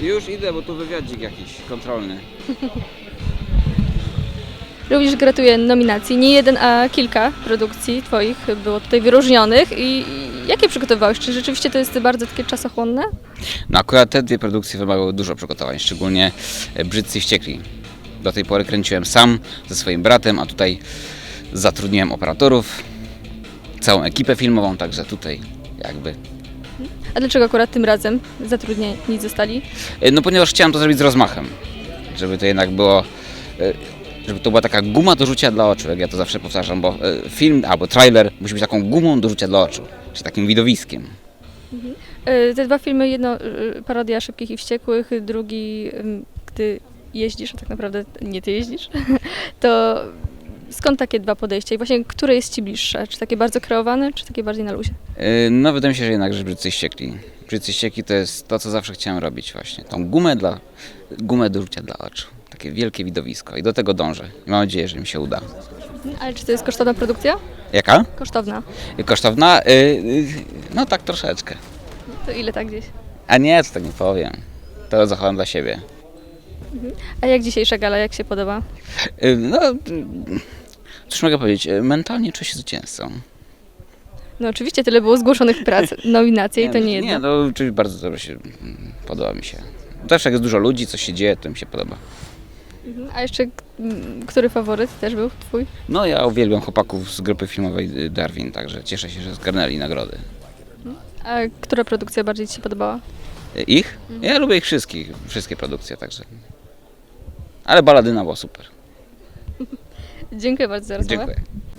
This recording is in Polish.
Już idę, bo tu wywiadzik jakiś kontrolny. Również gratuluję nominacji. Nie jeden, a kilka produkcji Twoich było tutaj wyróżnionych. I i jakie przygotowałeś? Czy rzeczywiście to jest bardzo takie czasochłonne? No akurat te dwie produkcje wymagały dużo przygotowań, szczególnie e, Brzydcy i Wściekli. Do tej pory kręciłem sam ze swoim bratem, a tutaj zatrudniłem operatorów, całą ekipę filmową, także tutaj jakby... A dlaczego akurat tym razem zatrudnieni zostali? E, No ponieważ chciałem to zrobić z rozmachem, żeby to jednak było... e, Żeby to była taka guma do rzucia dla oczu, jak ja to zawsze powtarzam, bo e, film albo trailer musi być taką gumą do rzucia dla oczu, czy takim widowiskiem. E, Te dwa filmy, jedno parodia Szybkich i Wściekłych, drugi Gdy jeździsz, a tak naprawdę nie ty jeździsz, to skąd takie dwa podejścia i właśnie które jest Ci bliższe? Czy takie bardzo kreowane, czy takie bardziej na luzie? Yy, No wydaje mi się, że jednak, że Brzydcy i Ściekli. Brzydcy i Ściekli to jest to, co zawsze chciałem robić właśnie. Tą gumę dla, gumę do rzucia dla oczu. Takie wielkie widowisko i do tego dążę. I mam nadzieję, że mi się uda. Ale czy to jest kosztowna produkcja? Jaka? Kosztowna. Kosztowna? Yy, yy, no tak troszeczkę. To ile tak gdzieś? A nie, to tak nie powiem. To zachowam dla siebie. A jak dzisiejsza gala, jak się podoba? No, cóż mogę powiedzieć, yy, mentalnie czuję się zwycięzcą. No oczywiście tyle było zgłoszonych prac, nominacji i to nie jedna. Nie, no oczywiście bardzo dobrze się, mm, podoba mi się. Zawsze jak jest dużo ludzi, coś się dzieje, to mi się podoba. Mhm. A jeszcze który faworyt też był twój? No ja uwielbiam chłopaków z grupy filmowej y, Darwin, także cieszę się, że zgarnęli nagrody. A która produkcja bardziej Ci się podobała? Y, Ich? Ja lubię ich wszystkich, wszystkie produkcje, także. Ale Baladyna była super. Dziękuję bardzo za rozmowę. Dziękuję.